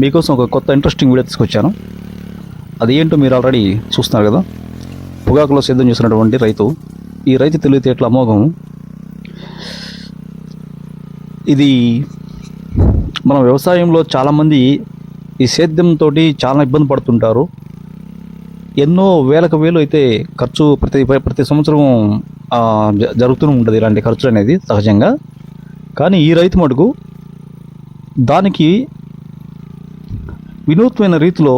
మీకోసం ఒక కొత్త ఇంట్రెస్టింగ్ వీడియో తీసుకొచ్చాను. అది ఏంటో మీరు ఆల్రెడీ చూస్తున్నారు కదా? పొగాకులో సిద్ధం చేసినటువంటి రైతు. ఈ రైతు తెలివితేటల అమోఘం? ఇది మన వ్యవసాయంలో చాలామంది ఈ సేద్యంతో చాలా ఇబ్బంది పడుతుంటారు. ఎన్నో వేలకు వేలు అయితే ఖర్చు ప్రతి ప్రతి సంవత్సరం జరుగుతూనే ఉంటుంది ఇలాంటి ఖర్చులు అనేది సహజంగా. కానీ ఈ రైతు మటుకు దానికి వినూత్నమైన రీతిలో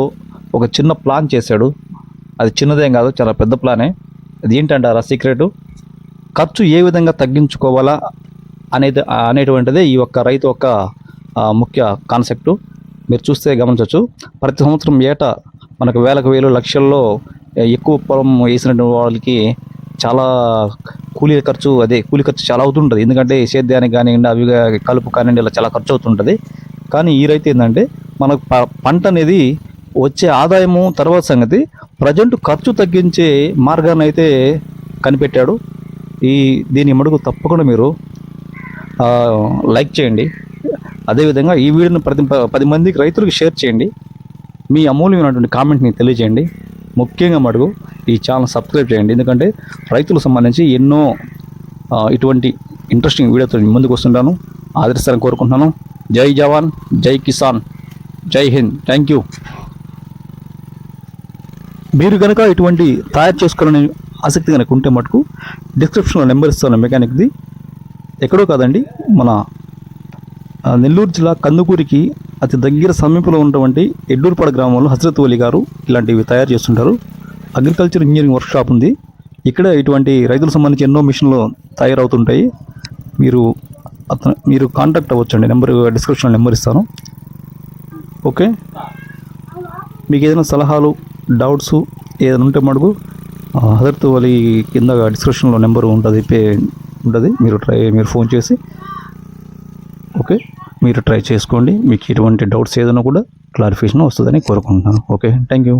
ఒక చిన్న ప్లాన్ చేశాడు. అది చిన్నదేం కాదు చాలా పెద్ద ప్లానే. అది ఏంటంటారా సీక్రెట్? ఖర్చు ఏ విధంగా తగ్గించుకోవాలా అనేది అనేటువంటిదే ఈ యొక్క రైతు యొక్క ముఖ్య కాన్సెప్టు. మీరు చూస్తే గమనించవచ్చు ప్రతి సంవత్సరం ఏటా మనకు వేలకు వేలు లక్షల్లో ఎక్కువ పొలం వేసిన వాళ్ళకి చాలా కూలీ ఖర్చు అదే కూలీ ఖర్చు చాలా అవుతుంటుంది. ఎందుకంటే సేద్యానికి కానివ్వండి అవి కలుపు కానివ్వండి ఇలా చాలా ఖర్చు అవుతుంటుంది. కానీ ఈ రైతు ఏంటంటే మనకు ప- పంట అనేది వచ్చే ఆదాయము తర్వాత సంగతి ప్రజెంట్ ఖర్చు తగ్గించే మార్గాన్ని అయితే కనిపెట్టాడు. ఈ దీని మడుగు తప్పకుండా మీరు లైక్ చేయండి. అదేవిధంగా ఈ వీడియోని ప్రతి పది మందికి రైతులకు షేర్ చేయండి. మీ అమూల్యమైనటువంటి కామెంట్ని తెలియజేయండి. ముఖ్యంగా మడుగు ఈ ఛానల్ సబ్స్క్రైబ్ చేయండి. ఎందుకంటే రైతులకు సంబంధించి ఎన్నో ఇటువంటి ఇంట్రెస్టింగ్ వీడియోతో ముందుకు వస్తుంటాను. ఆదరిస్తారని కోరుకుంటున్నాను. జై జవాన్ జై కిసాన్ జై హింద్. థ్యాంక్ యూ మీరు కనుక ఇటువంటి తయారు చేసుకోవాలని ఆసక్తి కనుక ఉంటే మటుకు డిస్క్రిప్షన్లో నెంబర్ ఇస్తాను మెకానిక్ది ఎక్కడో కాదండి మన నెల్లూరు జిల్లా కందుకూరికి అతి దగ్గర సమీపంలో ఉన్నటువంటి ఎడ్డూరుపాడ గ్రామంలో హజరత్ వలి గారు ఇలాంటివి తయారు చేస్తుంటారు. అగ్రికల్చర్ ఇంజనీరింగ్ వర్క్ షాప్ ఉంది. ఇక్కడ ఇటువంటి రైతులకు సంబంధించి ఎన్నో మిషన్లు తయారవుతుంటాయి. మీరు అతను మీరు కాంటాక్ట్ అవ్వచ్చండి. నెంబర్ డిస్క్రిప్షన్లో నెంబర్ ఇస్తాను. ఓకే మీకు ఏదైనా సలహాలు డౌట్స్ ఏదైనా ఉంటే మడుగు హజరత్ వలి కింద డిస్క్రిప్షన్లో నెంబర్ ఉంటుంది పే ఉంటుంది. మీరు ట్రై మీరు ఫోన్ చేసి. ఓకే మీరు ట్రై చేసుకోండి. మీకు ఎటువంటి డౌట్స్ ఏదైనా కూడా క్లారిఫికేషన్ వస్తుందని కోరుకుంటున్నాను. Okay thank you